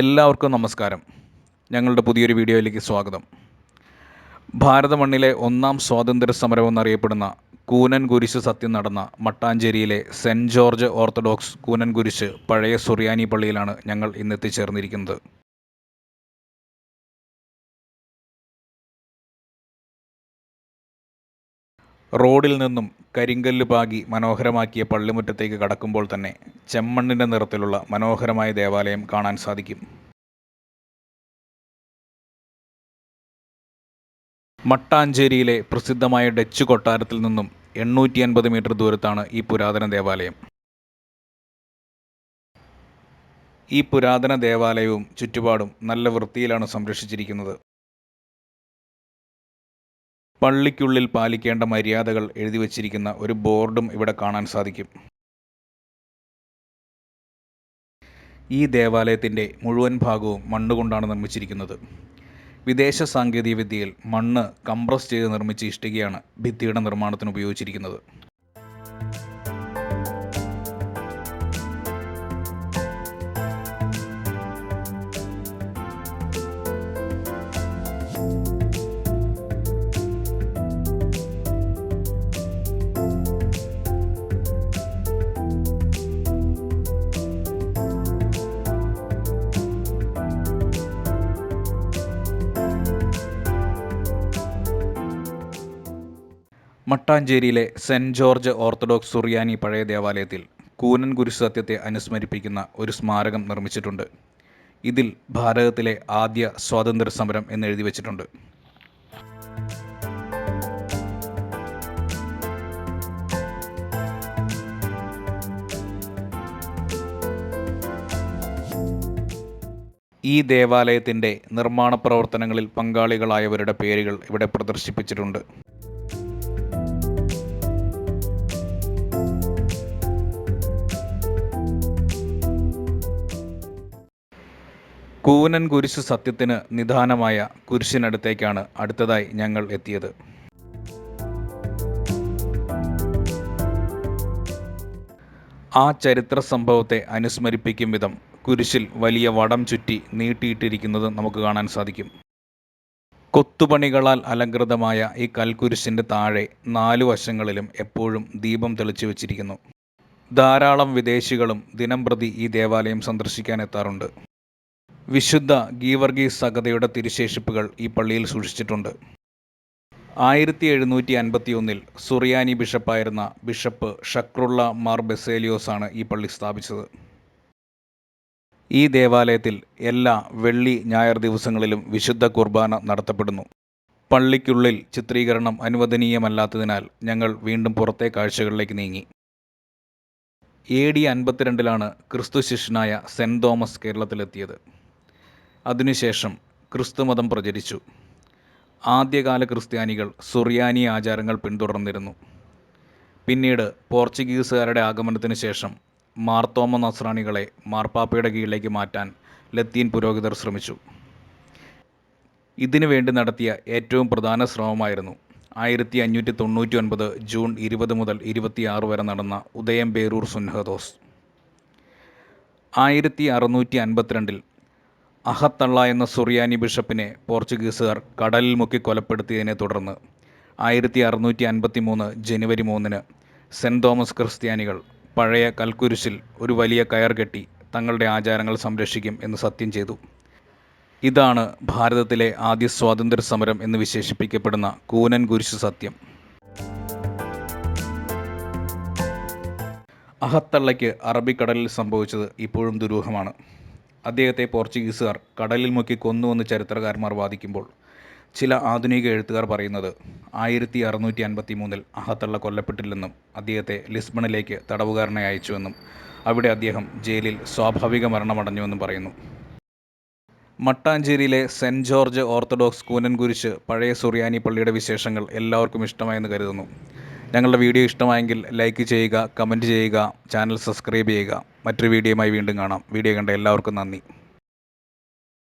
എല്ലാവർക്കും നമസ്കാരം. ഞങ്ങളുടെ പുതിയൊരു വീഡിയോയിലേക്ക് സ്വാഗതം. ഭാരത മണ്ണിലെ ഒന്നാം സ്വാതന്ത്ര്യ സമരം എന്നറിയപ്പെടുന്ന കൂനൻ കുരിശ് സത്യം നടന്ന മട്ടാഞ്ചേരിയിലെ saint George Orthodox Koonan Kurishu പഴയ സുറിയാനി പള്ളിയിലാണ് ഞങ്ങൾ ഇന്ന് എത്തിച്ചേർന്നിരിക്കുന്നത് റോഡിൽ നിന്നും കരിങ്കല്ല് പാകി മനോഹരമാക്കിയ പള്ളിമുറ്റത്തേക്ക് കടക്കുമ്പോൾ തന്നെ ചെമ്മണ്ണിന്റെ നിറത്തിലുള്ള മനോഹരമായ ദേവാലയം കാണാൻ സാധിക്കും. മട്ടാഞ്ചേരിയിലെ പ്രസിദ്ധമായ ഡച്ച് കൊട്ടാരത്തിൽ നിന്നും എണ്ണൂറ്റി അൻപത് മീറ്റർ ദൂരത്താണ് ഈ പുരാതന ദേവാലയം. ഈ പുരാതന ദേവാലയവും ചുറ്റുപാടും നല്ല വൃത്തിയിലാണ് സംരക്ഷിച്ചിരിക്കുന്നത്. പള്ളിക്കുള്ളിൽ പാലിക്കേണ്ട മര്യാദകൾ എഴുതി വച്ചിരിക്കുന്ന ഒരു ബോർഡും ഇവിടെ കാണാൻ സാധിക്കും. ഈ ദേവാലയത്തിന്റെ മുഴുവൻ ഭാഗവും മണ്ണുകൊണ്ടാണ് നിർമ്മിച്ചിരിക്കുന്നത്. വിദേശ സാങ്കേതികവിദ്യയിൽ മണ്ണ് കംപ്രസ് ചെയ്ത് നിർമ്മിച്ച ഇഷ്ടികയാണ് ഭിത്തിയുടെ നിർമ്മാണത്തിന് ഉപയോഗിച്ചിരിക്കുന്നത്. മട്ടാഞ്ചേരിയിലെ സെന്റ് ജോർജ് ഓർത്തഡോക്സ് സുറിയാനി പഴയ ദേവാലയത്തിൽ കൂനൻ സത്യത്തെ അനുസ്മരിപ്പിക്കുന്ന ഒരു സ്മാരകം നിർമ്മിച്ചിട്ടുണ്ട്. ഇതിൽ ഭാരതത്തിലെ ആദ്യ സ്വാതന്ത്ര്യ സമരം എന്നെഴുതി വച്ചിട്ടുണ്ട്. ഈ ദേവാലയത്തിന്റെ നിർമ്മാണ പ്രവർത്തനങ്ങളിൽ പങ്കാളികളായവരുടെ പേരുകൾ ഇവിടെ പ്രദർശിപ്പിച്ചിട്ടുണ്ട്. കൂനൻ കുരിശ് സത്യത്തിന് നിദാനമായ കുരിശിനടുത്തേക്കാണ് അടുത്തതായി ഞങ്ങൾ എത്തിയത്. ആ ചരിത്ര സംഭവത്തെ അനുസ്മരിപ്പിക്കും വിധം കുരിശിൽ വലിയ വടം ചുറ്റി നീട്ടിയിട്ടിരിക്കുന്നത് നമുക്ക് കാണാൻ സാധിക്കും. കൊത്തുപണികളാൽ അലങ്കൃതമായ ഈ കൽക്കുരിശിന്റെ താഴെ നാലു വശങ്ങളിലും എപ്പോഴും ദീപം തെളിച്ചു വച്ചിരിക്കുന്നു. ധാരാളം വിദേശികളും ദിനംപ്രതി ഈ ദേവാലയം സന്ദർശിക്കാൻ എത്താറുണ്ട്. വിശുദ്ധ ഗീവർഗീസ് സഗതയുടെ തിരുശേഷിപ്പുകൾ ഈ പള്ളിയിൽ സൂക്ഷിച്ചിട്ടുണ്ട്. ആയിരത്തി എഴുന്നൂറ്റി അൻപത്തി ഒന്നിൽ സുറിയാനി ബിഷപ്പായിരുന്ന ബിഷപ്പ് ഷക്രുള്ള മാർ ബെസേലിയോസാണ് ഈ പള്ളി സ്ഥാപിച്ചത്. ഈ ദേവാലയത്തിൽ എല്ലാ വെള്ളി ഞായർ ദിവസങ്ങളിലും വിശുദ്ധ കുർബാന നടത്തപ്പെടുന്നു. പള്ളിക്കുള്ളിൽ ചിത്രീകരണം അനുവദനീയമല്ലാത്തതിനാൽ ഞങ്ങൾ വീണ്ടും പുറത്തെ കാഴ്ചകളിലേക്ക് നീങ്ങി. എ ഡി അൻപത്തിരണ്ടിലാണ് ക്രിസ്തു ശിഷ്യനായ സെന്റ് തോമസ് കേരളത്തിലെത്തിയത്. അതിനുശേഷം ക്രിസ്തുമതം പ്രചരിച്ചു. ആദ്യകാല ക്രിസ്ത്യാനികൾ സുറിയാനി ആചാരങ്ങൾ പിന്തുടർന്നിരുന്നു. പിന്നീട് പോർച്ചുഗീസുകാരുടെ ആഗമനത്തിന് ശേഷം മാർത്തോമ നസ്രാണികളെ മാർപ്പാപ്പയുടെ കീഴിലേക്ക് മാറ്റാൻ ലത്തീൻ പുരോഹിതർ ശ്രമിച്ചു. ഇതിനു വേണ്ടി നടത്തിയ ഏറ്റവും പ്രധാന ശ്രമമായിരുന്നു ആയിരത്തി അഞ്ഞൂറ്റി തൊണ്ണൂറ്റി ഒൻപത് ജൂൺ ഇരുപത് മുതൽ ഇരുപത്തിയാറ് വരെ നടന്ന ഉദയം ബേരൂർ സുൻഹദോസ്. ആയിരത്തി അറുന്നൂറ്റി അൻപത്തിരണ്ടിൽ അഹത്തള്ള എന്ന സുറിയാനി ബിഷപ്പിനെ പോർച്ചുഗീസുകാർ കടലിൽ മുക്കി കൊലപ്പെടുത്തിയതിനെ തുടർന്ന് ആയിരത്തി അറുന്നൂറ്റി അൻപത്തി മൂന്ന് ജനുവരി മൂന്നിന് സെന്റ് തോമസ് ക്രിസ്ത്യാനികൾ പഴയ കൽക്കുരിശിൽ ഒരു വലിയ കയർ കെട്ടി തങ്ങളുടെ ആചാരങ്ങൾ സംരക്ഷിക്കും എന്ന് സത്യം ചെയ്തു. ഇതാണ് ഭാരതത്തിലെ ആദ്യ സ്വാതന്ത്ര്യ സമരം എന്ന് വിശേഷിപ്പിക്കപ്പെടുന്ന കൂനൻ കുരിശ് സത്യം. അഹത്തള്ളയ്ക്ക് അറബിക്കടലിൽ സംഭവിച്ചത് ഇപ്പോഴും ദുരൂഹമാണ്. അദ്ദേഹത്തെ പോർച്ചുഗീസുകാർ കടലിൽ മുക്കി കൊന്നുവെന്ന് ചരിത്രകാരന്മാർ വാദിക്കുമ്പോൾ ചില ആധുനിക എഴുത്തുകാർ പറയുന്നത് ആയിരത്തി അറുന്നൂറ്റി അൻപത്തി മൂന്നിൽ അഹത്തള്ള കൊല്ലപ്പെട്ടില്ലെന്നും അദ്ദേഹത്തെ ലിസ്ബണിലേക്ക് തടവുകാരനെ അയച്ചുവെന്നും അവിടെ അദ്ദേഹം ജയിലിൽ സ്വാഭാവിക മരണമടഞ്ഞുവെന്നും പറയുന്നു. മട്ടാഞ്ചേരിയിലെ സെന്റ് ജോർജ് ഓർത്തഡോക്സ് കൂനൻകുരിശ് പഴയ സുറിയാനി പള്ളിയുടെ വിശേഷങ്ങൾ എല്ലാവർക്കും ഇഷ്ടമായെന്ന് കരുതുന്നു. ഞങ്ങളുടെ വീഡിയോ ഇഷ്ടമായെങ്കിൽ ലൈക്ക് ചെയ്യുക കമന്റ് ചെയ്യുക ചാനൽ സബ്സ്ക്രൈബ് ചെയ്യുക. മറ്റൊരു വീഡിയോയുമായി വീണ്ടും കാണാം. വീഡിയോ കണ്ട എല്ലാവർക്കും നന്ദി.